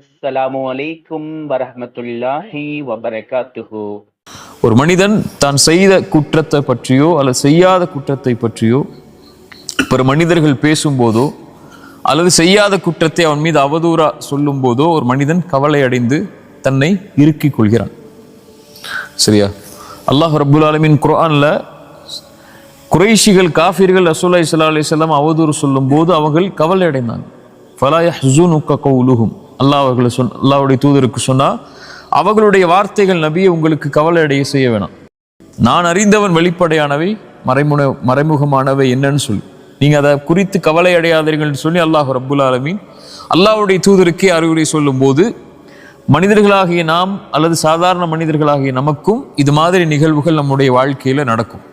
அஸ்ஸலாமு அலைக்கும் வரஹமத்துல்லாஹி வபரகாத்துஹு. ஒரு மனிதன் தான் செய்த குற்றத்தை பற்றியோ அல்லது செய்யாத குற்றத்தை பற்றியோ பிற மனிதர்கள் பேசும்போதோ அல்லது செய்யாத குற்றத்தை அவன் மீது அவதூறா சொல்லும் போதோ ஒரு மனிதன் கவலை அடைந்து தன்னை இறுக்கிக் கொள்கிறான். சரியா? அல்லாஹ் ரபுல் ஆலமின் குரானில் குறைஷிகள் காஃபிர்கள் ரசூலுல்லாஹி இஸ்லா அலி அவதூறு அவதூறு சொல்லும்போது அவர்கள் கவலை அடைந்தாங்க. ஃபலா யஹ்ஸுனுக கவுலுகும் அல்லாஹ் அவர்களை சொன் அல்லாவுடைய தூதருக்கு சொன்னால் அவர்களுடைய வார்த்தைகள் நபியை உங்களுக்கு கவலை அடைய செய்ய வேணாம். நான் அறிந்தவன் வெளிப்படையானவை மறைமுக மறைமுகமானவை என்னன்னு சொல்லி. நீங்கள் அதை குறித்து கவலை அடையாதீர்கள்னு சொல்லி அல்லாஹ் ரப்புல் ஆலமீன் அல்லாவுடைய தூதருக்கே அறிவுரை சொல்லும்போது மனிதர்களாகிய நாம் அல்லது சாதாரண மனிதர்களாகிய நமக்கும் இது மாதிரி நிகழ்வுகள் நம்முடைய வாழ்க்கையில் நடக்கும்.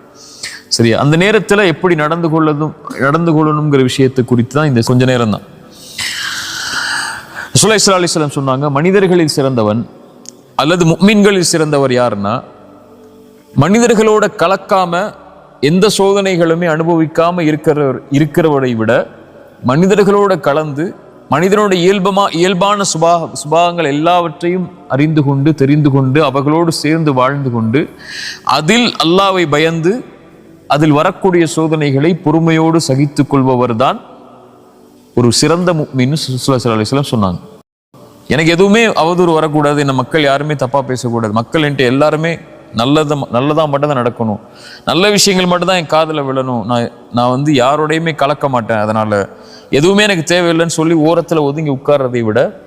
சரியா? அந்த நேரத்தில் எப்படி நடந்து கொள்ளதும் நடந்து கொள்ளணுங்கிற விஷயத்தை குறித்து தான் இந்த கொஞ்ச நேரம் தான் சுலைஸ்லா அலிஸ்லாம் சொன்னாங்க மனிதர்களில் சிறந்தவன் அல்லது முக்மீன்களில் சிறந்தவர் யாருன்னா மனிதர்களோட கலக்காம எந்த சோதனைகளுமே அனுபவிக்காம இருக்கிறவர் இருக்கிறவரை விட மனிதர்களோட கலந்து மனிதனோட இயல்பமா இயல்பான சுபாக சுபாகங்கள் எல்லாவற்றையும் அறிந்து கொண்டு தெரிந்து கொண்டு அவர்களோடு சேர்ந்து வாழ்ந்து கொண்டு அதில் அல்லாவை பயந்து அதில் வரக்கூடிய சோதனைகளை பொறுமையோடு சகித்து கொள்பவர் தான் ஒரு சிறந்த முக்மின்னு சுல்லா அலிஸ்லாம் சொன்னாங்க. எனக்கு எதுவுமே அவதூறு வரக்கூடாது. என்ன மக்கள் யாருமே தப்பாக பேசக்கூடாது. மக்கள் என்ட்டு எல்லாருமே நல்லதை நல்லதாக மட்டும்தான் நடக்கணும். நல்ல விஷயங்கள் மட்டும்தான் என் காதில் விழணும். நான் நான் வந்து யாரோடையுமே கலக்க மாட்டேன் அதனால். எதுவுமே எனக்கு தேவையில்லைன்னு சொல்லி ஓரத்தில் ஒதுங்கி உட்கார்றதை விட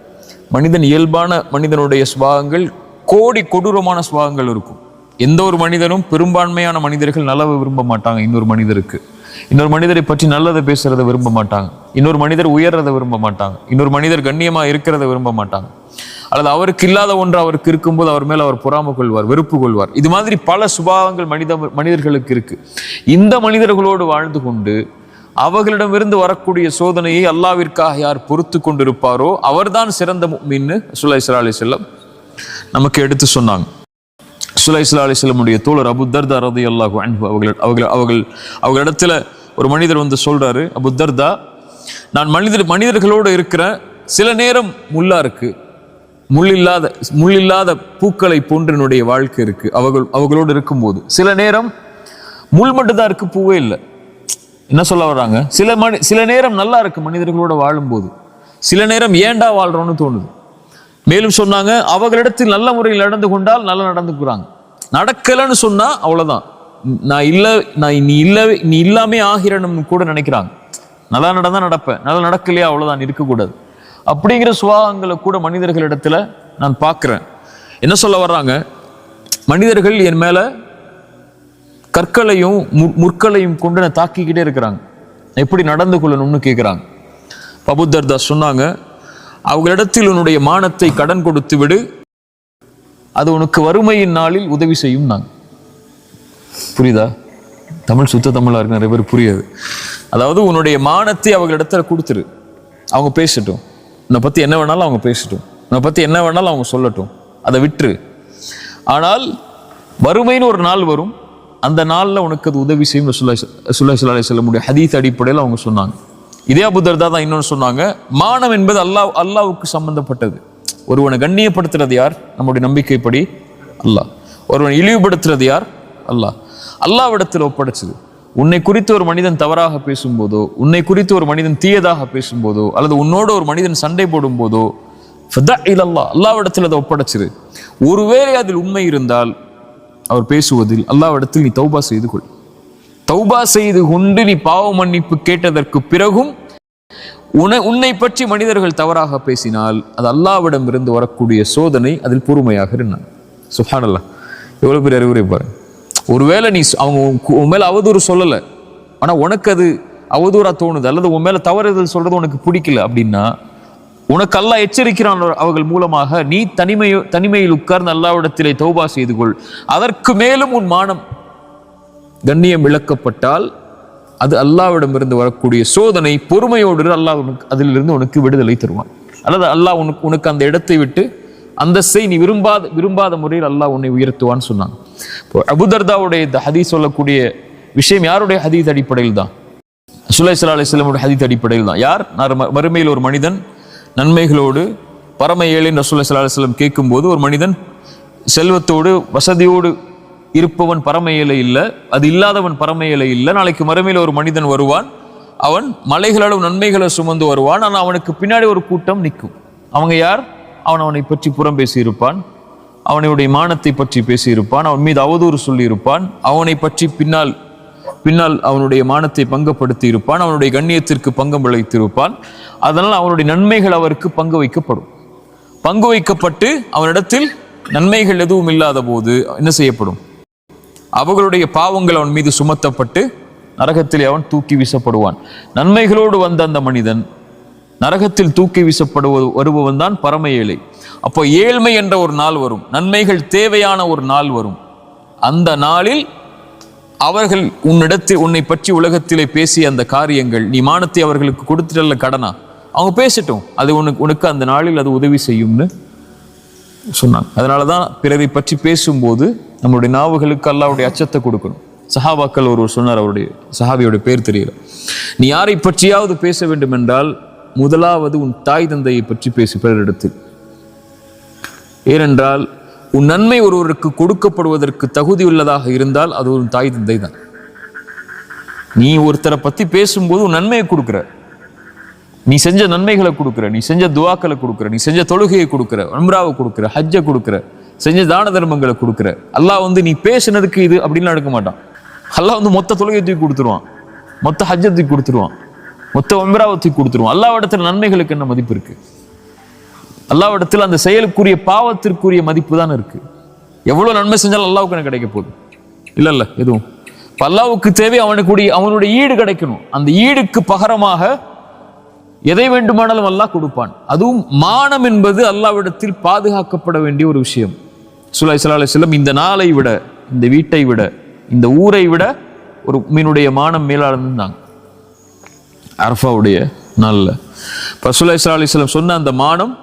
மனிதன் இயல்பான மனிதனுடைய சுபாகங்கள் கோடி கொடூரமான சுபாகங்கள் இருக்கும். எந்த ஒரு மனிதனும் பெரும்பான்மையான மனிதர்கள் நல்லவை விரும்ப மாட்டாங்க. இன்னொரு மனிதருக்கு. இன்னொரு மனிதரை பற்றி நல்லதை பேசுறதை விரும்ப மாட்டாங்க. இன்னொரு மனிதர் உயர்றதை விரும்ப மாட்டாங்க. இன்னொரு மனிதர் கண்ணியமா இருக்கிறத விரும்ப மாட்டாங்க. அல்லது அவருக்கு இல்லாத ஒன்று அவருக்கு இருக்கும்போது அவர் மேல் அவர் பொறாமை கொள்வார் வெறுப்பு கொள்வார். இது மாதிரி பல சுபாவங்கள் மனித மனிதர்களுக்கு இருக்கு. இந்த மனிதர்களோடு வாழ்ந்து கொண்டு அவர்களிடமிருந்து வரக்கூடிய சோதனையை அல்லாவிற்காக யார் பொறுத்து கொண்டிருப்பாரோ அவர்தான் சிறந்த மீன்னு சுல்லா இஸ்ரா அலி செல்லம் நமக்கு எடுத்து சொன்னாங்க. சுல்லா இஸ்லா தோழர் அபு தர்தா ரதி அல்லாஹு அன்பு அவர்கள் அவர்கள் அவர்கள் அவர்களிடத்துல ஒரு மனிதர் வந்து சொல்றாரு அபு தர்தா நான் மனிதர் மனிதர்களோடு இருக்கிறேன் சில நேரம் முள்ளா இருக்கு. முள் இல்லாத முள் இல்லாத பூக்களை போன்று என்னுடைய வாழ்க்கை இருக்கு. அவர்கள் அவர்களோடு இருக்கும்போது. சில நேரம் முள் மட்டும்தான் இருக்கு பூவே இல்லை. என்ன சொல்ல வர்றாங்க? சில மணி சில நேரம் நல்லா இருக்கு மனிதர்களோட வாழும்போது. சில நேரம் ஏண்டா வாழ்கிறோன்னு தோணுது. மேலும் சொன்னாங்க அவர்களிடத்தில் நல்ல முறையில் நடந்து கொண்டால் நல்லா நடந்துக்கிறாங்க. நடக்கலைன்னு சொன்னா அவ்வளவுதான். நான் இல்லை நான் நீ இல்லை நீ இல்லாமே ஆகிறேன்னு கூட நினைக்கிறாங்க. நல்லா நடந்தா நடப்பேன் நல்லா நடக்கலையா அவ்வளவுதான் இருக்கக்கூடாது. அப்படிங்கிற சுபாவங்களை கூட மனிதர்களிடத்துல நான் பார்க்குறேன். என்ன சொல்ல வர்றாங்க? மனிதர்கள் என் மேல கற்களையும் மு- முற்களையும் கொண்டு நான் தாக்கிக்கிட்டே இருக்கிறாங்க. எப்படி நடந்து கொள்ளணும்னு கேட்குறாங்க பபுத்தர்தாஸ் சொன்னாங்க அவர்களிடத்தில் உன்னுடைய மானத்தை கடன் கொடுத்து விடு. அது உனக்கு வறுமையின் நாளில் உதவி செய்யும் நாங்கள் புரியுதா? தமிழ் சுத்த தமிழாக இருக்கு நிறைய பேர் புரியாது. அதாவது உன்னுடைய மானத்தை அவர்களிடத்தில் கொடுத்துரு. அவங்க பேசட்டும். உன்னை பற்றி என்ன வேணாலும் அவங்க பேசட்டும். உன்னை பற்றி என்ன வேணாலும் அவங்க சொல்லட்டும். அதை விட்டுரு. ஆனால் வறுமைன்னு ஒரு நாள் வரும். அந்த நாளில் உனக்கு அது உதவி செய்யும் சுல்லா சுல்லா சொல்ல முடியும். ஹதீத் அடிப்படையில் அவங்க சொன்னாங்க. இதே அபுதர்தா தான் இன்னொன்று சொன்னாங்க மானம் என்பது அல்லாஹ் அல்லாவுக்கு சம்பந்தப்பட்டது. ஒருவனை கண்ணியப்படுத்துறது யார்? நம்முடைய நம்பிக்கைப்படி அல்லாஹ். ஒருவனை இழிவுபடுத்துறது யார்? அல்லாஹ். அல்லாவிடத்தில் ஒப்படைச்சது. உன்னை குறித்து ஒரு மனிதன் தவறாக பேசும்போதோ உன்னை குறித்து ஒரு மனிதன் தீயதாக பேசும்போதோ அல்லது உன்னோட ஒரு மனிதன் சண்டை போடும் போதோ இல்லல்லா அல்லாவிடத்தில் அதை ஒப்படைச்சிரு ஒருவேளை அதில் உண்மை இருந்தால் அவர் பேசுவதில் அல்லாவிடத்தில் நீ தௌபா செய்து கொள். தௌபா செய்து கொண்டு நீ பாவ மன்னிப்பு கேட்டதற்கு பிறகும் உன உன்னை பற்றி மனிதர்கள் தவறாக பேசினால் அது அல்லாவிடம் இருந்து வரக்கூடிய சோதனை அதில் பொறுமையாக இருந்தான். சுஹானல்லா. எவ்வளவு பெரிய அறிவுரை பாருங்க. ஒருவேளை நீ அவங்க உன் உன் மேல அவதூறு சொல்லலை. ஆனா உனக்கு அது அவதூறா தோணுது. அல்லது உன் மேல தவறுதல் சொல்றது உனக்கு பிடிக்கல அப்படின்னா உனக்கு அல்லா எச்சரிக்கிறான் அவர்கள் மூலமாக நீ தனிமையோ தனிமையில் உட்கார்ந்து அல்லாவிடத்திலே தௌபா செய்து கொள். அதற்கு மேலும் உன் மானம் கண்ணியம் இழக்கப்பட்டால் அது அல்லாவிடமிருந்து வரக்கூடிய சோதனை பொறுமையோடு அல்லாஹ் உனக்கு அதிலிருந்து உனக்கு விடுதலை தருவான். அல்லது அல்லாஹ் உனக்கு உனக்கு அந்த இடத்தை விட்டு அந்தஸ்தை நீ விரும்பாத விரும்பாத முறையில் அல்லாஹ் உன்னை உயர்த்துவான்னு சொன்னாங்க. இப்போ அபுதர்தாவுடைய இந்த ஹதீஸ் சொல்லக்கூடிய விஷயம் யாருடைய ஹதீஸ் அடிப்படையில் தான் சுலை சல்லா அலிஸ்லமுடைய ஹதீஸ் அடிப்படையில் தான் யார் நான் மறுமையில் ஒரு மனிதன் நன்மைகளோடு பரம ஏழைன்னு ரசூல்லா ஸல்லல்லாஹு அலைஹி கேட்கும்போது ஒரு மனிதன் செல்வத்தோடு வசதியோடு இருப்பவன் பரம இல்லை அது இல்லாதவன் பரம இல்லை. நாளைக்கு மறுமையில் ஒரு மனிதன் வருவான். அவன் மலைகளளவு நன்மைகளை சுமந்து வருவான். ஆனால் அவனுக்கு பின்னாடி ஒரு கூட்டம் நிற்கும். அவங்க யார்? அவன் அவனை பற்றி புறம் பேசியிருப்பான். அவனுடைய மானத்தை பற்றி பேசியிருப்பான். அவன் மீது அவதூறு சொல்லியிருப்பான். அவனை பற்றி பின்னால் பின்னால் அவனுடைய மானத்தை பங்கப்படுத்தி இருப்பான் அவனுடைய கண்ணியத்திற்கு பங்கம் விளைத்திருப்பான். அதனால் அவனுடைய நன்மைகள் அவருக்கு பங்கு வைக்கப்படும். பங்கு வைக்கப்பட்டு அவனிடத்தில் நன்மைகள் எதுவும் இல்லாத போது என்ன செய்யப்படும்? அவர்களுடைய பாவங்கள் அவன் மீது சுமத்தப்பட்டு நரகத்தில் அவன் தூக்கி வீசப்படுவான். நன்மைகளோடு வந்த அந்த மனிதன் நரகத்தில் தூக்கி வீசப்படுவது வருபவன் தான் பரம ஏழை. அப்போ ஏழ்மை என்ற ஒரு நாள் வரும். நன்மைகள் தேவையான ஒரு நாள் வரும். அந்த நாளில் அவர்கள் உன்னிடத்தில் உன்னை பற்றி உலகத்திலே பேசிய அந்த காரியங்கள் நீ மானத்தை அவர்களுக்கு கொடுத்துட்டல கடனா? அவங்க பேசட்டும். அது உனக்கு உனக்கு அந்த நாளில் அது உதவி செய்யும்னு சொன்னாங்க. அதனால தான் பிறவை பற்றி பேசும்போது நம்மளுடைய நாவுகளுக்கு அல்லாவுடைய அச்சத்தை கொடுக்கணும். சஹாபாக்கள் ஒருவர் சொன்னார் அவருடைய சஹாபியோட பேர் தெரியல. நீ யாரை பற்றியாவது பேச வேண்டும் என்றால் முதலாவது உன் தாய் தந்தையை பற்றி பேசு பிறரிடத்தில். ஏனென்றால் உன் நன்மை ஒருவருக்கு கொடுக்கப்படுவதற்கு தகுதி உள்ளதாக இருந்தால் அது உன் தாய் தந்தை தான் நீ ஒருத்தரை பற்றி பேசும்போது உன் நன்மையை கொடுக்குற. நீ செஞ்ச நன்மைகளை கொடுக்குற நீ செஞ்ச துவாக்களை கொடுக்குற நீ செஞ்ச தொழுகையை கொடுக்குற உம்ராவை கொடுக்குற ஹஜ்ஜை கொடுக்குற செஞ்ச தான தர்மங்களை கொடுக்குற. அல்லாஹ் வந்து நீ பேசுனதுக்கு இது அப்படின்னு எடுக்க மாட்டான். அல்லாஹ் வந்து மொத்த தொழுகையை தூக்கி கொடுத்துருவான். மொத்த ஹஜ்ஜை தூக்கி கொடுத்துருவான். மொத்த உம்ராவை தூக்கி கொடுத்துருவான். அல்லாவிடத்தில் நன்மைகளுக்கு என்ன மதிப்பு இருக்கு? அல்லாவிடத்தில் அந்த செயலுக்குரிய பாவத்திற்குரிய மதிப்பு தான் இருக்கு. எவ்வளவு நன்மை செஞ்சாலும் அல்லாவுக்கு எனக்கு கிடைக்க போகுது. இல்லை இல்ல எதுவும். இப்போ அல்லாவுக்கு தேவை அவனுக்குடைய அவனுடைய ஈடு கிடைக்கணும். அந்த ஈடுக்கு பகரமாக எதை வேண்டுமானாலும் அல்லாஹ் கொடுப்பான். அதுவும் மானம் என்பது அல்லாவிடத்தில் பாதுகாக்கப்பட வேண்டிய ஒரு விஷயம். சுல்லாய் சல்லா செல்லம் இந்த நாளை விட இந்த வீட்டை விட இந்த ஊரை விட ஒரு மீனுடைய மானம் மேலாளர்ந்தாங்க அரஃபாவுடைய நாளில். இப்போ சுல்லாய் சல்லா அலிஸ்லம் சொன்ன அந்த மானம்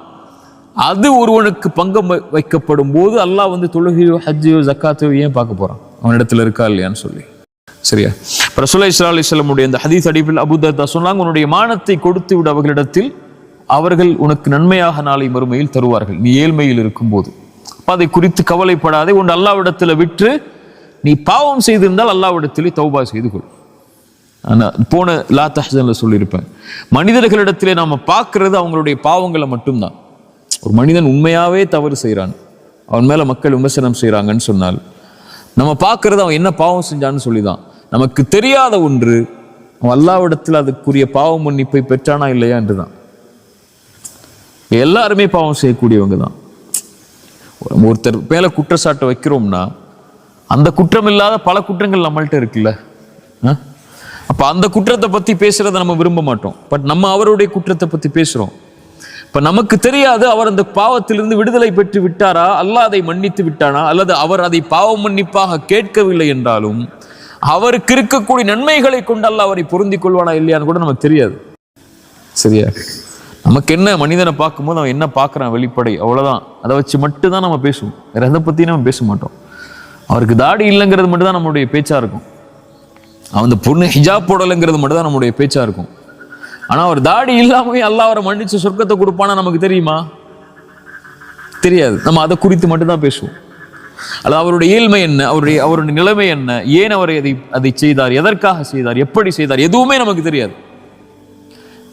அது ஒருவனுக்கு பங்கம் வைக்கப்படும் போது அல்லாஹ் வந்து தொழுகையோ ஹஜ்ஜையோ ஜக்காத்தையோ ஏன் பார்க்க போறான்? அவனிடத்தில் இருக்கா இல்லையான்னு சொல்லி. சரியா? ரசூலை இஸ்லா அலி சொல்லமுடைய அந்த ஹதீஸ் அடிப்பில் அபுதர்தா சொன்னாங்க உன்னுடைய மானத்தை கொடுத்து விட அவர்களிடத்தில் அவர்கள் உனக்கு நன்மையாக நாளை மறுமையில் தருவார்கள். நீ ஏழ்மையில் இருக்கும்போது. அப்போ அதை குறித்து கவலைப்படாதே உன் அல்லாவிடத்தில் விற்று நீ பாவம் செய்திருந்தால் அல்லாவிடத்திலே தௌபா செய்து கொள். ஆனால் போன லா தஹனில் சொல்லியிருப்பேன் மனிதர்களிடத்திலே நாம பார்க்கறது அவங்களுடைய பாவங்களை மட்டும்தான். ஒரு மனிதன் உண்மையாவே தவறு செய்கிறான் அவன் மேல மக்கள் விமர்சனம் செய்கிறாங்கன்னு சொன்னால் நம்ம பார்க்கறது அவன் என்ன பாவம் செஞ்சான்னு சொல்லிதான். நமக்கு தெரியாத ஒன்று அவன் அல்லாவிடத்தில் அதுக்குரிய பாவம் மன்னிப்பை பெற்றானா இல்லையா என்றுதான். எல்லாருமே பாவம் செய்யக்கூடியவங்க தான் ஒருத்தர் மேல குற்றச்சாட்டை வைக்கிறோம்னா அந்த குற்றம் இல்லாத பல குற்றங்கள் நம்மள்கிட்ட இருக்குல்ல? ஆ? அந்த குற்றத்தை பற்றி பேசுறதை நம்ம விரும்ப மாட்டோம். பட் நம்ம அவருடைய குற்றத்தை பற்றி பேசுகிறோம் இப்ப நமக்கு தெரியாது அவர் அந்த பாவத்திலிருந்து விடுதலை பெற்று விட்டாரா? அல்லாஹ் அதை மன்னித்து விட்டானா? அல்லது அவர் அதை பாவ மன்னிப்பாக கேட்கவில்லை என்றாலும் அவருக்கு இருக்கக்கூடிய நன்மைகளை கொண்டு அல்ல அவரை பொருந்தி கொள்வானா இல்லையான்னு கூட நமக்கு தெரியாது. சரியா? நமக்கு என்ன மனிதனை பார்க்கும்போது அவன் என்ன பார்க்குறான் வெளிப்படை? அவ்வளோதான் அதை வச்சு மட்டும்தான் நம்ம பேசுவோம். வேற எதை பற்றியும் நம்ம பேச மாட்டோம். அவருக்கு தாடி இல்லைங்கிறது மட்டும்தான் நம்மளுடைய பேச்சாக இருக்கும். அவன் அந்த பொண்ணு ஹிஜாப் போடலைங்கிறது மட்டும்தான் நம்மளுடைய பேச்சாக இருக்கும். ஆனா அவர் தாடி இல்லாமல் அல்லாஹ் அவரை மன்னிச்சு சொர்க்கத்தை கொடுப்பானா நமக்கு தெரியுமா? தெரியாது. நம்ம அதை குறித்து மட்டும்தான் பேசுவோம். அல்லது அவருடைய இயல்மை என்ன? அவருடைய அவருடைய நிலைமை என்ன? ஏன் அவர் அதை அதை செய்தார்? எதற்காக செய்தார்? எப்படி செய்தார்? எதுவுமே நமக்கு தெரியாது.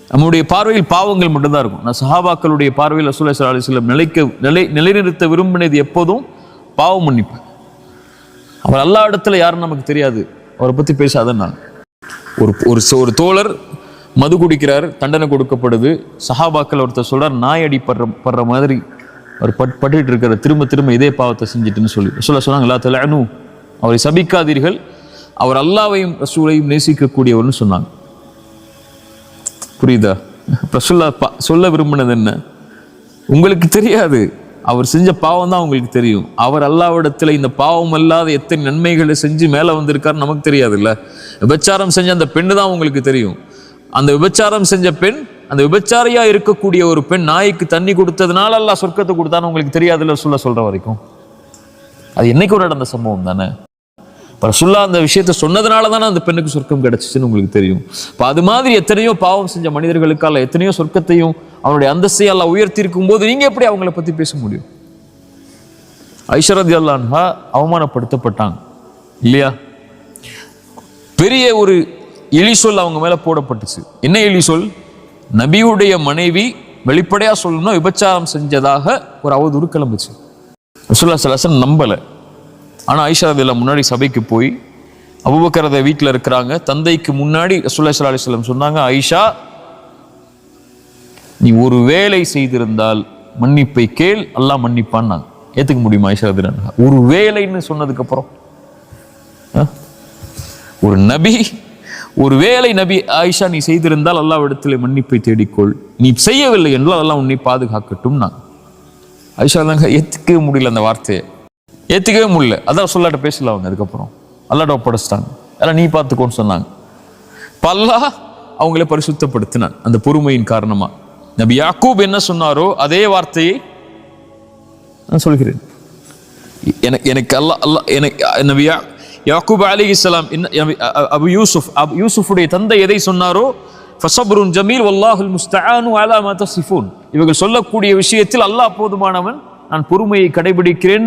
நம்முடைய பார்வையில் பாவங்கள் மட்டும்தான் இருக்கும். நான் சஹாபாக்களுடைய பார்வையில் ரசூலுல்லாஹி ஸல்லல்லாஹு அலிஸ்லம் நிலைக்க நிலை நிலைநிறுத்த விரும்பினது எப்போதும் பாவம் மன்னிப்பு. அவர் எல்லா இடத்துல யாரும் நமக்கு தெரியாது. அவரை பத்தி பேசாத நான். ஒரு ஒரு ஒரு தோழர் மது குடிக்கிறார் தண்டனை கொடுக்கப்படுது. சஹாபாக்கள் ஒருத்தர் சொல்கிறார் நாய் அடி படுற படுற மாதிரி அவர் பட் பட்டுட்டு இருக்கிற திரும்ப திரும்ப இதே பாவத்தை செஞ்சுட்டுன்னு சொல்லி. சொல்ல சொன்னாங்க எல்லா தலனு அவரை சபிக்காதீர்கள். அவர் அல்லாவையும் ரசூலையும் நேசிக்கக்கூடியவர்னு சொன்னாங்க. புரியுதா? ரசுல்லா பா- சொல்ல விரும்பினது என்ன? உங்களுக்கு தெரியாது. அவர் செஞ்ச பாவம் தான் உங்களுக்கு தெரியும். அவர் அல்லாவிடத்தில் இந்த பாவம் அல்லாத எத்தனை நன்மைகளை செஞ்சு மேலே வந்திருக்காரு நமக்கு தெரியாதுல்ல. விபச்சாரம் செஞ்ச அந்த பெண்ணு தான் உங்களுக்கு தெரியும். அந்த விபச்சாரம் செஞ்ச பெண் அந்த விபச்சாரியா இருக்கக்கூடிய ஒரு பெண் நாய்க்கு தண்ணி கொடுத்ததுனால அல்லாஹ் சொர்க்கத்தை கொடுத்தான்னு உங்களுக்கு தெரியாதுல்ல சொல்ல சொல்ற வரைக்கும்? அது என்னைக்கு ஒரு நடந்த சம்பவம் தானே? ரசுல்லா அந்த விஷயத்த சொன்னதுனால தானே அந்த பெண்ணுக்கு சொர்க்கம் கிடைச்சிச்சுன்னு உங்களுக்கு தெரியும். இப்போ அது மாதிரி எத்தனையோ பாவம் செஞ்ச மனிதர்களுக்கு அல்ல எத்தனையோ சொர்க்கத்தையும் அவனுடைய அந்தஸ்தையும் எல்லாம் உயர்த்தி இருக்கும் போது எப்படி அவங்கள பற்றி பேச முடியும்? ஐஷரதி அல்லான்ஹா அவமானப்படுத்தப்பட்டாங்க. இல்லையா? பெரிய ஒரு எலி சொல் அவங்க மேலே போடப்பட்டுச்சு. என்ன எலி சொல் நபியுடைய மனைவி வெளிப்படையாக சொல்லணும் விபச்சாரம் செஞ்சதாக ஒரு அவதூறு கிளம்புச்சு. ரசூல்லா சலாசன் நம்பலை. ஆனால் ஐஷா அதில் முன்னாடி சபைக்கு போய் அபுபக்கரத வீட்டில் இருக்கிறாங்க தந்தைக்கு முன்னாடி ரசூல்லா சலா அலிஸ்லம் சொன்னாங்க ஐஷா நீ ஒரு வேலை செய்திருந்தால் மன்னிப்பை கேள் எல்லாம் மன்னிப்பான் நாங்கள் ஏற்றுக்க முடியுமா ஐஷா ஒரு வேலைன்னு சொன்னதுக்கப்புறம் ஆ? ஒரு நபி ஒருவேளை நபி ஆயிஷா நீ செய்திருந்தால் அல்லாவிடத்தில் மன்னிப்பை தேடிக்கொள். நீ செய்யவில்லை என்றால் அதெல்லாம் உன்னை பாதுகாக்கட்டும் நான். ஆயிஷா தாங்க ஏற்றுக்கவே முடியல அந்த வார்த்தையை. ஏற்றுக்கவே முடியல. அதான் சொல்லாட்ட பேசல அவங்க அதுக்கப்புறம். அல்லாட்ட ஒப்படைச்சிட்டாங்க. அதெல்லாம் நீ பார்த்துக்கோன்னு சொன்னாங்க. பல்லா அவங்கள பரிசுத்தப்படுத்தினான். அந்த பொறுமையின் காரணமாக நபி யாக்கூப் என்ன சொன்னாரோ அதே வார்த்தையை நான் சொல்கிறேன். எனக்கு எனக்கு அல்லா அல்லாஹ் எனக்கு நபியா யாக்கூப் அலி இஸ்லாம் அபு யூசுப் அபு யூசுஃபுடைய தந்தை எதை சொன்னாரோ? ஃபஸப்ருன் ஜமீல் வல்லாஹுல் முஸ்தானு அலா மத சிஃபூன் இவர்கள் சொல்லக்கூடிய விஷயத்தில் அல்லாஹ் போதுமானவன். நான் பொறுமையை கடைபிடிக்கிறேன்.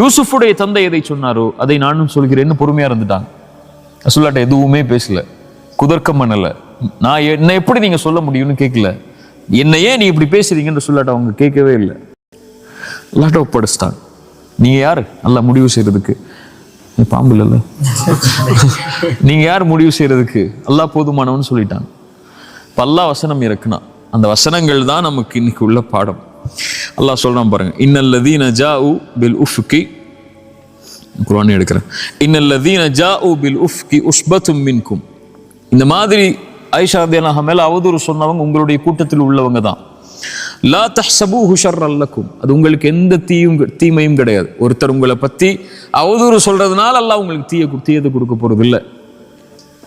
யூசுஃபுடைய தந்தை எதை சொன்னாரோ அதை நானும் சொல்கிறேன்னு பொறுமையாக இருந்துட்டாங்க. ரசூல்லாட்ட எதுவுமே பேசல. குதர்க்கம் பண்ணல நான் என்னை எப்படி நீங்க சொல்ல முடியும்னு கேட்கல என்னையே நீ இப்படி பேசுறீங்கன்னு சொல்லாட்ட அவங்க கேட்கவே இல்லை. அல்லாட்ட ஒப்படைச்சிட்டாங்க. நீங்க யாரு? நல்லா முடிவு செய்யறதுக்கு நீ பாம்பு இல்லைல்ல? நீங்கள் யார் முடிவு செய்கிறதுக்கு அல்லாஹ் போதுமானவன் சொல்லிட்டாங்க இப்போ அல்லாஹ் வசனம் இறக்குனா அந்த வசனங்கள் தான் நமக்கு இன்னைக்கு உள்ள பாடம். அல்லாஹ் சொல்கிறான் பாருங்க இன்னல்லதீன உ பில் உஃப்கி குர்ஆன் எடுக்கிறேன். இன்னல்லதீன உ பில் உஃப்கி உஷ்பத்தும் மின்கும். இந்த மாதிரி ஐஷா தேனாக மேலே அவதூறு சொன்னவங்க உங்களுடைய கூட்டத்தில் உள்ளவங்க தான். லா தஹ்சபு ஹுஷர் அல்லக்கும் அது உங்களுக்கு எந்த தீயும் தீமையும் கிடையாது. ஒருத்தர் உங்களை பற்றி அவதூறு சொல்கிறதுனால அல்லாஹ் உங்களுக்கு தீய தீயத்தை கொடுக்க போகிறது இல்லை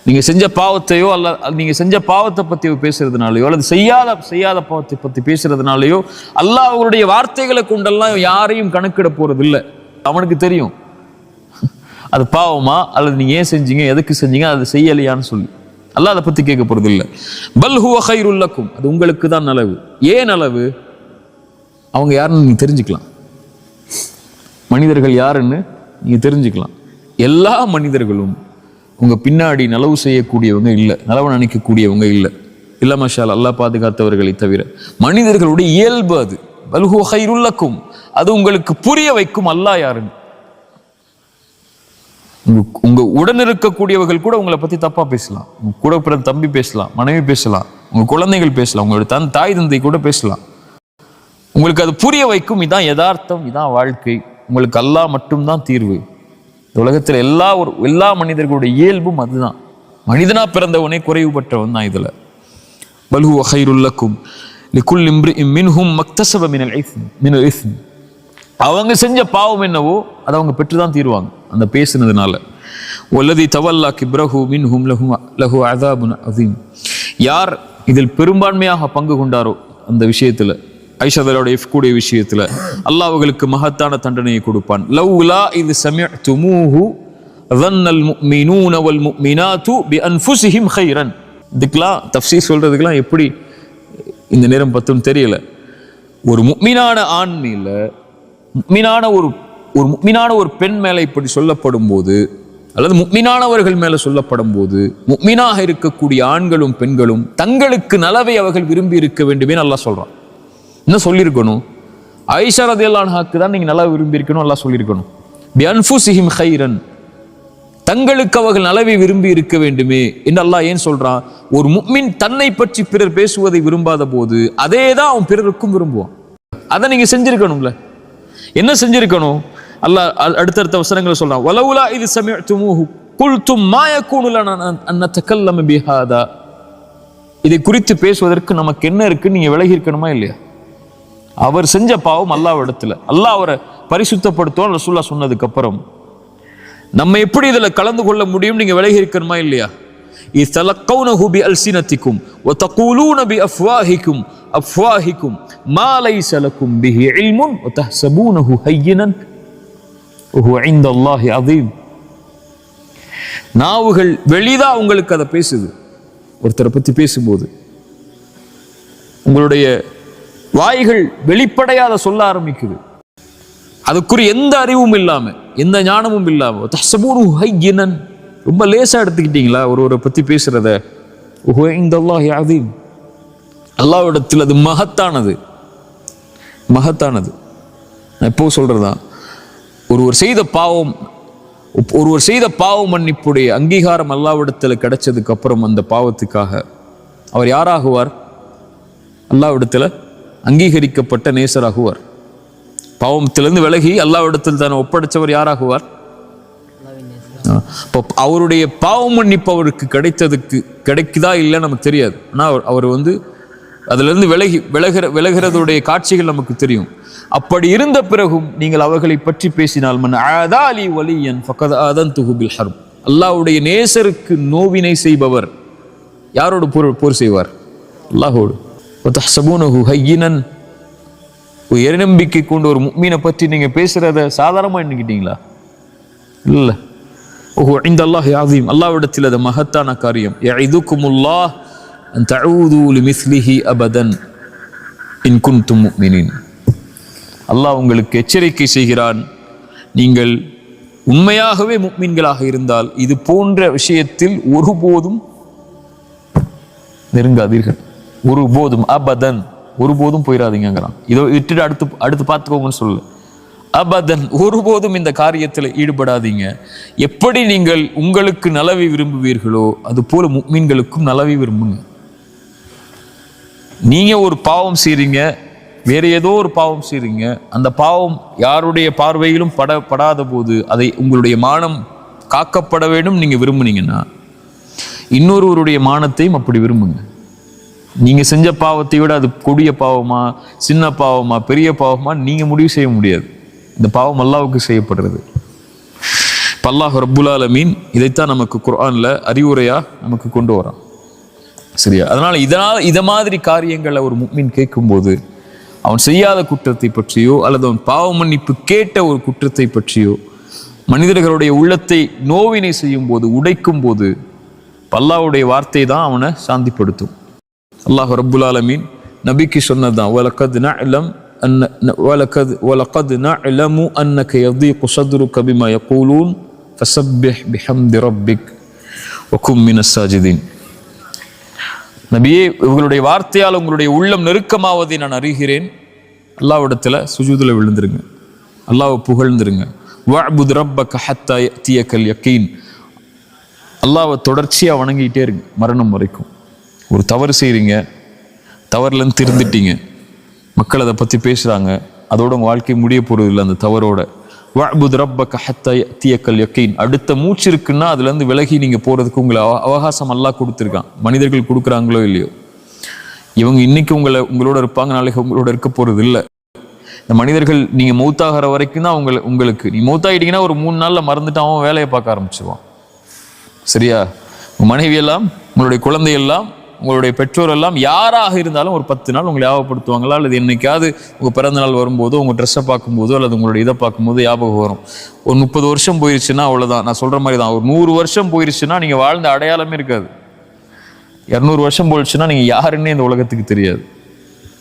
நீங்கள் செஞ்ச பாவத்தையோ அல்ல நீங்கள் செஞ்ச பாவத்தை பற்றி பேசுறதுனாலையோ அல்லது செய்யாத செய்யாத பாவத்தை பற்றி பேசுறதுனாலையோ அல்லாஹ் அவருடைய வார்த்தைகளை கொண்டெல்லாம் யாரையும் கணக்கிட போகிறது இல்லை அவனுக்கு தெரியும். அது பாவமா? அல்லது நீங்கள் ஏன் செஞ்சீங்க? எதுக்கு செஞ்சீங்க? அது செய்யலையான்னு சொல்லி. அல்லாஹ் அதை பத்தி கேட்க போறது இல்ல. பல் ஹுவ கைருல் அது உங்களுக்கு தான் நலவு. ஏன் அளவு அவங்க யாருன்னு நீங்க தெரிஞ்சுக்கலாம். மனிதர்கள் யாருன்னு நீங்க தெரிஞ்சுக்கலாம். எல்லா மனிதர்களும் உங்க பின்னாடி நலவு செய்யக்கூடியவங்க இல்லை. நலவு நினைக்கக்கூடியவங்க இல்லை. இல்ல மஷால் அல்லாஹ் பாதுகாத்தவர்களை தவிர. மனிதர்களுடைய இயல்பு அது. பல்ஹு ஹைருல்லக்கும் அது உங்களுக்கு புரிய வைக்கும் அல்லாஹ் யாருன்னு. உங்க உடன் இருக்கக்கூடியவர்கள் கூட உங்களை பத்தி தப்பா பேசலாம். உங்க கூட பிறந்த தம்பி பேசலாம் மனைவி பேசலாம் உங்க குழந்தைகள் பேசலாம் உங்களோட தன் தாய் தந்தை கூட பேசலாம். உங்களுக்கு அது புரிய வைக்கும். இதான் யதார்த்தம் இதான் வாழ்க்கை. உங்களுக்கு அல்லா மட்டும்தான் தீர்வு. இந்த எல்லா ஒரு எல்லா மனிதர்களுடைய இயல்பும் அதுதான். மனிதனா பிறந்தவனே குறைவுபட்டவன் தான் இதுல. பல்ஹு ஹைருல்லக்கும் லிக்குல் இம்ரி மின்ஹும் மக்தசப மினல் ஐஃப் மினல் அவங்க செஞ்ச பாவம் என்னவோ அதை அவங்க பெற்று தான் தீருவாங்க. அந்த பேசினதுனால. ஒல்லதி தவல்லா கிப்ரஹு மின் ஹும் லஹு லஹு அதாபுன் அதீம் யார் இதில் பெரும்பான்மையாக பங்கு கொண்டாரோ அந்த விஷயத்தில் ஐஷாதலோட இஃப் கூடிய விஷயத்தில் அல்லாஹ் அவர்களுக்கு மகத்தான தண்டனையை கொடுப்பான். லவ் லா இது சமய துமூஹு ரன்னல் மீனூன் அவல் மீனாத்து பி அன்ஃபுசிஹிம் ஹைரன் இதுக்கெலாம் தப்சி சொல்கிறதுக்கெலாம் எப்படி இந்த நேரம் பத்துன்னு தெரியல. ஒரு முக்மீனான ஆண்மையில் முக்மினான ஒரு ஒரு முக்மினான ஒரு பெண் மேலே இப்படி சொல்லப்படும் போது அல்லது முக்மினானவர்கள் மேலே சொல்லப்படும் போது முக்மினாக இருக்கக்கூடிய ஆண்களும் பெண்களும் தங்களுக்கு நலவை அவர்கள் விரும்பி இருக்க வேண்டுமே நல்லா சொல்கிறான் என்ன சொல்லியிருக்கணும்? ஐஷா தான் நீங்கள் நல்லா விரும்பி இருக்கணும் நல்லா சொல்லியிருக்கணும். பி அன்ஃபுசிஹிம் ஹைரன் தங்களுக்கு அவர்கள் நலவை விரும்பி இருக்க வேண்டுமே என்று அல்லாஹ் ஏன் சொல்கிறான் ஒரு முக்மின் தன்னை பற்றி பிறர் பேசுவதை விரும்பாத போது அதே தான் அவன் பிறருக்கும் விரும்புவான். அதை நீங்கள் செஞ்சுருக்கணும்ல. என்ன செஞ்சிருக்கணும்? அல்லாஹ் அடுத்தடுத்த வசனங்களை சொல்றான். வலவுலா இது சமயத்துமூஹு குல்தும் மாயக்கூணுல அன்னத்தக்கல்லம பிஹாதா. இதை குறித்து பேசுவதற்கு நமக்கு என்ன இருக்கு? நீங்க விலகி இருக்கணுமா இல்லையா? அவர் செஞ்ச பாவம் அல்லாவிடத்தில் அல்லாஹ் அவரை பரிசுத்தப்படுத்துவோம் ரசூல்லா சொன்னதுக்கு அப்புறம். நம்ம எப்படி இதில் கலந்து கொள்ள முடியும்? நீங்கள் விலகி இருக்கணுமா இல்லையா? ইতালাক্কাউনাহু বিআলসিনাতিকুম ওয়া তাকুলুনা বিআফওয়াহিকুম আফওয়াহিকুম মা লাইসা লাকুম বিহি ইলমুন ওয়া তাহসাবুনাহু হাইয়িনান ওয়া হুয়া ইনদাল্লাহি আযীম நாவுகள் வெளிதா உங்களுக்கு அதை பேசுது ஒருத்தரை பற்றி பேசும்போது உங்களுடைய வாய்கள் வெளிப்படையாத சொல்ல ஆரம்பிக்குது அதுக்குரிய எந்த அறிவும் இல்லாமல் எந்த ஞானமும் இல்லாமல் தசபூர் ஹையினன் ரொம்ப லேசாக எடுத்துக்கிட்டீங்களா ஒருவரை பற்றி பேசுறத? "வஹுவ இன்தல்லாஹி யாதீம் அல்லாவிடத்தில் அது மகத்தானது. மகத்தானது. நான் எப்போ சொல்கிறதா ஒருவர் செய்த பாவம் ஒருவர் செய்த பாவ மன்னிப்புடைய அங்கீகாரம் அல்லாவிடத்தில் கிடைச்சதுக்கு அப்புறம் அந்த பாவத்துக்காக அவர் யாராகுவார்? அல்லாவிடத்தில் அங்கீகரிக்கப்பட்ட நேசராகுவார். பாவத்திலிருந்து விலகி அல்லாவிடத்தில் தான் ஒப்படைச்சவர் யாராகுவார்? இப்போ அவருடைய பாவ மன்னிப்பு அவருக்கு கிடைத்ததுக்கு கிடைக்குதா இல்லைன்னு நமக்கு தெரியாது. ஆனால் அவர் அவர் வந்து அதிலிருந்து விலகி விலகிற விலகிறதுடைய காட்சிகள் நமக்கு தெரியும். அப்படி இருந்த பிறகும் நீங்கள் அவர்களை பற்றி பேசினால் மன் ஆதாலி வலியன் ஃபக்கத் அதன் துகுபில் ஹர்ம் அல்லாவுடைய நேசருக்கு நோவினை செய்பவர் யாரோடு போர் போர் செய்வார்? அல்லாஹோடு சபூனஹு ஹையினன். ஒரு இறைநம்பிக்கை கொண்டு ஒரு மீனை பற்றி நீங்கள் பேசுகிறத சாதாரணமாக எண்ணிக்கிட்டீங்களா? இல்லை. ஓஹோ இந்த அல்லாஹ் யாதீம் அல்லாவிடத்தில் அது மகத்தான காரியம். இதுக்குமுல்லாஹ் அன் மிஸ்லிஹி அபதன் இன் குன்தும் முஃமினீன் அல்லாஹ் உங்களுக்கு எச்சரிக்கை செய்கிறான். நீங்கள் உண்மையாகவே முக்மீன்களாக இருந்தால் இது போன்ற விஷயத்தில் ஒருபோதும் நெருங்காதீர்கள். ஒருபோதும் அபதன் ஒருபோதும் போயிடாதீங்கிறான் இதோ விட்டுட்டு அடுத்து அடுத்து பார்த்துக்கோங்கன்னு சொல்லு அபதன். ஒருபோதும் இந்த காரியத்தில் ஈடுபடாதீங்க. எப்படி நீங்கள் உங்களுக்கு நலவை விரும்புவீர்களோ அது போல முக்மீன்களுக்கும் நலவை விரும்புங்க. நீங்க ஒரு பாவம் செய்றீங்க வேற ஏதோ ஒரு பாவம் செய்றீங்க அந்த பாவம் யாருடைய பார்வையிலும் பட படாத போது அதை உங்களுடைய மானம் காக்கப்பட வேண்டும் நீங்க விரும்புனீங்கன்னா இன்னொருவருடைய மானத்தையும் அப்படி விரும்புங்க. நீங்க செஞ்ச பாவத்தை விட அது கொடிய பாவமா சின்ன பாவமா பெரிய பாவமா நீங்க முடிவு செய்ய முடியாது. இந்த பாவம் அல்லாவுக்கு செய்யப்படுறது. பல்லாஹ் அல்லாஹ் மீன் இதைத்தான் நமக்கு குரானில் அறிவுரையாக நமக்கு கொண்டு வரான். சரியா? அதனால் இதனால் இதை மாதிரி காரியங்களை ஒரு முக்மின் கேட்கும்போது அவன் செய்யாத குற்றத்தை பற்றியோ அல்லது அவன் பாவ மன்னிப்பு கேட்ட ஒரு குற்றத்தை பற்றியோ மனிதர்களுடைய உள்ளத்தை நோவினை செய்யும் போது உடைக்கும் போது பல்லாவுடைய வார்த்தை தான் அவனை சாந்திப்படுத்தும். அல்லாஹ் ரப்புல் ஆலமீன் நபிக்கு சொன்னதுதான் வலக்கத் நஅலம் அன்ன ந- வலக்கத் வலக்கத் நஅலமு அன்னக யதீகு ஸத்ருக பிமா யகூலூன் ஃபஸப்பிஹ் பிஹம்தி ரப்பிக் வகும் மினஸ் நபியே இவங்களுடைய வார்த்தையால் உங்களுடைய உள்ளம் நெருக்கமாவதை நான் அறிகிறேன். அல்லாவிடத்தில் சுஜூதில் விழுந்துருங்க. அல்லாவை புகழ்ந்துருங்க. வஅபுத் ரப்பக ஹத்தா தியக்கல் யக்கீன். அல்லாவை தொடர்ச்சியாக வணங்கிட்டே இருங்க மரணம் வரைக்கும். ஒரு தவறு செய்கிறீங்க தவறுலேருந்து திருந்துட்டீங்க. மக்கள் அதை பற்றி பேசுகிறாங்க அதோட உங்கள் வாழ்க்கை முடிய போகிறது இல்லை அந்த தவறோட. வஅபுத் ரப்பக ஹத்தா யஅதியக்கல் யகீன் அடுத்த மூச்சு இருக்குன்னா அதுலேருந்து விலகி நீங்கள் போகிறதுக்கு உங்களை அவ- அவகாசம் எல்லாம் கொடுத்துருக்கான். மனிதர்கள் கொடுக்குறாங்களோ இல்லையோ. இவங்க இன்னைக்கு உங்களை உங்களோட இருப்பாங்க நாளைக்கு உங்களோட இருக்க போகிறது இல்லை இந்த மனிதர்கள் நீங்கள் மௌத்தாகிற வரைக்கும் தான் உங்களை உங்களுக்கு. நீ மௌத்தாயிட்டீங்கன்னா ஒரு மூணு நாளில் மறந்துட்டு அவன் வேலையை பார்க்க ஆரம்பிச்சிருவான். சரியா? உங்கள் மனைவி எல்லாம் உங்களுடைய குழந்தையெல்லாம் உங்களுடைய பெற்றோர் எல்லாம் யாராக இருந்தாலும் ஒரு பத்து நாள் உங்களை ஞாபகப்படுத்துவாங்களா? அல்லது என்னைக்காவது உங்கள் பிறந்த நாள் வரும்போதோ உங்கள் ட்ரெஸ்ஸை பார்க்கும்போதோ அல்லது உங்களுடைய இதை பார்க்கும்போது ஞாபகம் வரும். ஒரு முப்பது வருஷம் போயிருச்சுன்னா அவ்வளோதான் நான் சொல்கிற மாதிரி தான். ஒரு நூறு வருஷம் போயிருச்சுன்னா நீங்கள் வாழ்ந்த அடையாளமே இருக்காது. இரநூறு வருஷம் போயிடுச்சுன்னா நீங்கள் யாருன்னே இந்த உலகத்துக்கு தெரியாது.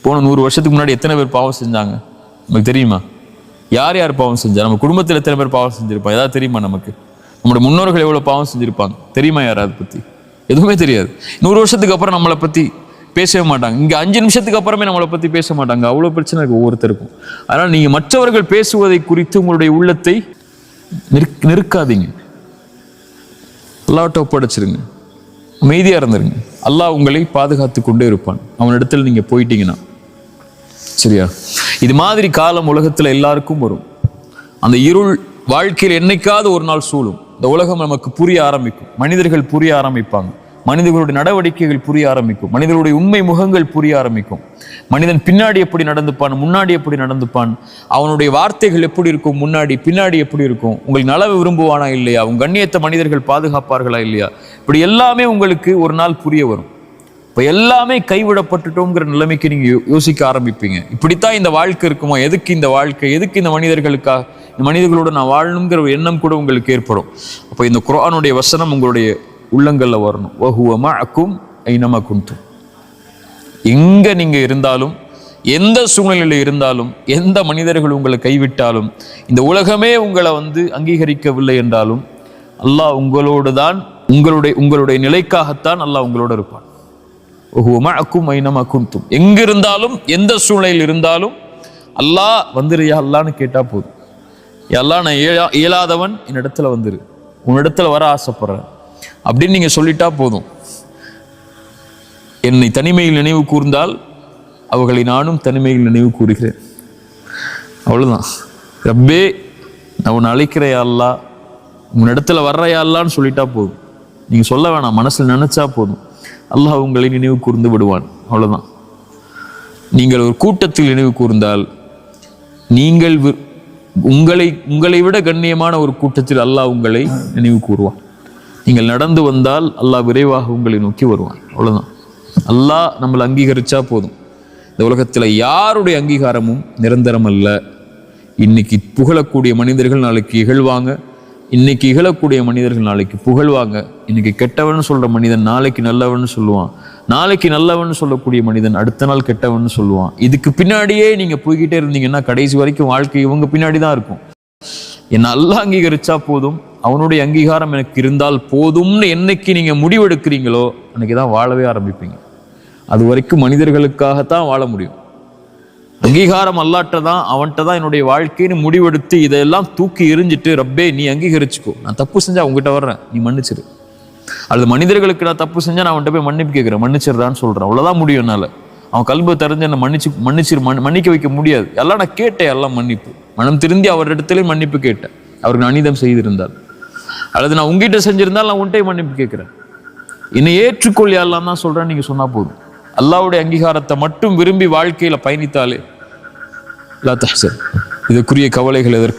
போன நூறு வருஷத்துக்கு முன்னாடி எத்தனை பேர் பாவம் செஞ்சாங்க? நமக்கு தெரியுமா? யார் யார் பாவம் செஞ்சா? நம்ம குடும்பத்தில் எத்தனை பேர் பாவம் செஞ்சுருப்பாங்க? ஏதாவது தெரியுமா நமக்கு? நம்முடைய முன்னோர்கள் எவ்வளோ பாவம் செஞ்சுருப்பாங்க? தெரியுமா யாராவது பற்றி எதுவுமே தெரியாது. நூறு வருஷத்துக்கு அப்புறம் நம்மளை பற்றி பேசவே மாட்டாங்க. இங்கே அஞ்சு நிமிஷத்துக்கு அப்புறமே நம்மளை பற்றி பேச மாட்டாங்க. அவ்வளோ பிரச்சனை இருக்குது ஒவ்வொருத்தருக்கும். அதனால் நீங்கள் மற்றவர்கள் பேசுவதை குறித்து உங்களுடைய உள்ளத்தை நெருக் நெருக்காதீங்க. அல்லாட்ட ஒப்படைச்சிருங்க அமைதியாக இருந்துருங்க. அல்லாஹ் உங்களை பாதுகாத்து கொண்டே இருப்பான். அவனிடத்தில் நீங்கள் போயிட்டீங்கன்னா. சரியா? இது மாதிரி காலம் உலகத்தில் எல்லாருக்கும் வரும். அந்த இருள் வாழ்க்கையில் என்னைக்காவது ஒரு நாள் சூழும். இந்த உலகம் நமக்கு புரிய ஆரம்பிக்கும். மனிதர்கள் புரிய ஆரம்பிப்பாங்க. மனிதர்களுடைய நடவடிக்கைகள் புரிய ஆரம்பிக்கும். மனிதர்களுடைய உண்மை முகங்கள் புரிய ஆரம்பிக்கும். மனிதன் பின்னாடி எப்படி நடந்துப்பான் முன்னாடி எப்படி நடந்துப்பான் அவனுடைய வார்த்தைகள் எப்படி இருக்கும் முன்னாடி பின்னாடி எப்படி இருக்கும் உங்களுக்கு நலவு விரும்புவானா இல்லையா உங்க கண்ணியத்தை மனிதர்கள் பாதுகாப்பார்களா இல்லையா இப்படி எல்லாமே உங்களுக்கு ஒரு நாள் புரிய வரும். இப்போ எல்லாமே கைவிடப்பட்டுட்டோங்கிற நிலைமைக்கு நீங்கள் யோ- யோசிக்க ஆரம்பிப்பீங்க. இப்படித்தான் இந்த வாழ்க்கை இருக்குமா எதுக்கு இந்த வாழ்க்கை எதுக்கு இந்த மனிதர்களுக்காக இந்த மனிதர்களோட நான் வாழணுங்கிற ஒரு எண்ணம் கூட உங்களுக்கு ஏற்படும். அப்போ இந்த குரானுடைய வசனம் உங்களுடைய உள்ளங்களில் வரணும். வஹுவமா அக்கும் ஐனமா குன்தும். எங்கே நீங்கள் இருந்தாலும் எந்த சூழ்நிலையில் இருந்தாலும் எந்த மனிதர்கள் உங்களை கைவிட்டாலும் இந்த உலகமே உங்களை வந்து அங்கீகரிக்கவில்லை என்றாலும் அல்லாஹ் உங்களோடு தான் உங்களுடைய உங்களுடைய நிலைக்காகத்தான் அல்லாஹ் உங்களோட இருப்பான். அக்கும் ஐனமா குன்தும். எங்கிருந்தாலும் எந்த சூழ்நிலையில் இருந்தாலும் அல்லாஹ் வந்துருயா அல்லான்னு கேட்டால் போதும். எல்லாம் நான் இயலா இயலாதவன் என்னிடத்துல வந்துரு. உன்னிடத்துல வர ஆசைப்படுறேன். அப்படின்னு நீங்கள் சொல்லிட்டா போதும். என்னை தனிமையில் நினைவு கூர்ந்தால் அவர்களை நானும் தனிமையில் நினைவு கூறுகிறேன். அவ்வளோதான் ரப்பே நான் உன்னை அழைக்கிறையா அல்லா உன்னிடத்துல வர்றையா அல்லான்னு சொல்லிட்டா போதும். நீங்கள் சொல்ல வேணாம் மனசில் நினச்சா போதும். அல்லாஹ் உங்களை நினைவு கூர்ந்து விடுவான். அவ்வளோதான் நீங்கள் ஒரு கூட்டத்தில் நினைவு கூர்ந்தால் நீங்கள் உங்களை உங்களை விட கண்ணியமான ஒரு கூட்டத்தில் அல்லாஹ் உங்களை நினைவு கூறுவான். நீங்கள் நடந்து வந்தால் அல்லாஹ் விரைவாக உங்களை நோக்கி வருவான். அவ்வளோதான் அல்லாஹ் நம்மளை அங்கீகரித்தா போதும். இந்த உலகத்தில் யாருடைய அங்கீகாரமும் நிரந்தரம் அல்ல. இன்னைக்கு புகழக்கூடிய மனிதர்கள் நாளைக்கு இகழ்வாங்க. இன்னைக்கு இகழக்கூடிய மனிதர்கள் நாளைக்கு புகழ்வாங்க. இன்னைக்கு கெட்டவன் சொல்கிற மனிதன் நாளைக்கு நல்லவன் சொல்லுவான். நாளைக்கு நல்லவன் சொல்லக்கூடிய மனிதன் அடுத்த நாள் கெட்டவன் சொல்லுவான். இதுக்கு பின்னாடியே நீங்கள் போய்கிட்டே இருந்தீங்கன்னா கடைசி வரைக்கும் வாழ்க்கை இவங்க பின்னாடி தான் இருக்கும். என்னை அல்லாஹ் அங்கீகரித்தா போதும். அவனுடைய அங்கீகாரம் எனக்கு இருந்தால் போதும்னு என்னைக்கு நீங்கள் முடிவெடுக்கிறீங்களோ அன்னைக்கு தான் வாழவே ஆரம்பிப்பீங்க. அது வரைக்கும் மனிதர்களுக்காகத்தான் வாழ முடியும். அங்கீகாரம் அல்லாட்ட தான் அவன்கிட்ட தான் என்னுடைய வாழ்க்கைன்னு முடிவெடுத்து இதெல்லாம் தூக்கி எரிஞ்சிட்டு ரப்பே நீ அங்கீகரிச்சுக்கோ. நான் தப்பு செஞ்சா உங்ககிட்ட வர்றேன். நீ மன்னிச்சிரு. அல்லது மனிதர்களுக்கு நான் தப்பு செஞ்சா நான் அவன்கிட்ட போய் மன்னிப்பு கேட்குறேன். மன்னிச்சிருதான்னு சொல்கிறேன் அவ்வளோதான் முடியும் என்னால். அவன் கல்பை தெரிஞ்சு என்ன மன்னிச்சு மன்னிச்சிரு மன் மன்னிக்க வைக்க முடியாது. எல்லாம் நான் கேட்டேன் எல்லாம் மன்னிப்பு. மனம் திருந்தி அவரிடத்திலே மன்னிப்பு கேட்டேன். அவருக்கு அநீதம் செய்திருந்தார். அல்லது நான் உங்ககிட்ட செஞ்சிருந்தால் நான் உன்கிட்ட மன்னிப்பு கேட்கிறேன். என்னை ஏற்றுக்கொள்ளி அல்லாம் தான் சொல்றேன் நீங்க சொன்னா போதும். அல்லாவுடைய அங்கீகாரத்தை மட்டும் விரும்பி வாழ்க்கையில பயணித்தாலே லா சார் இதுக்குரிய கவலைகள் எதற்கு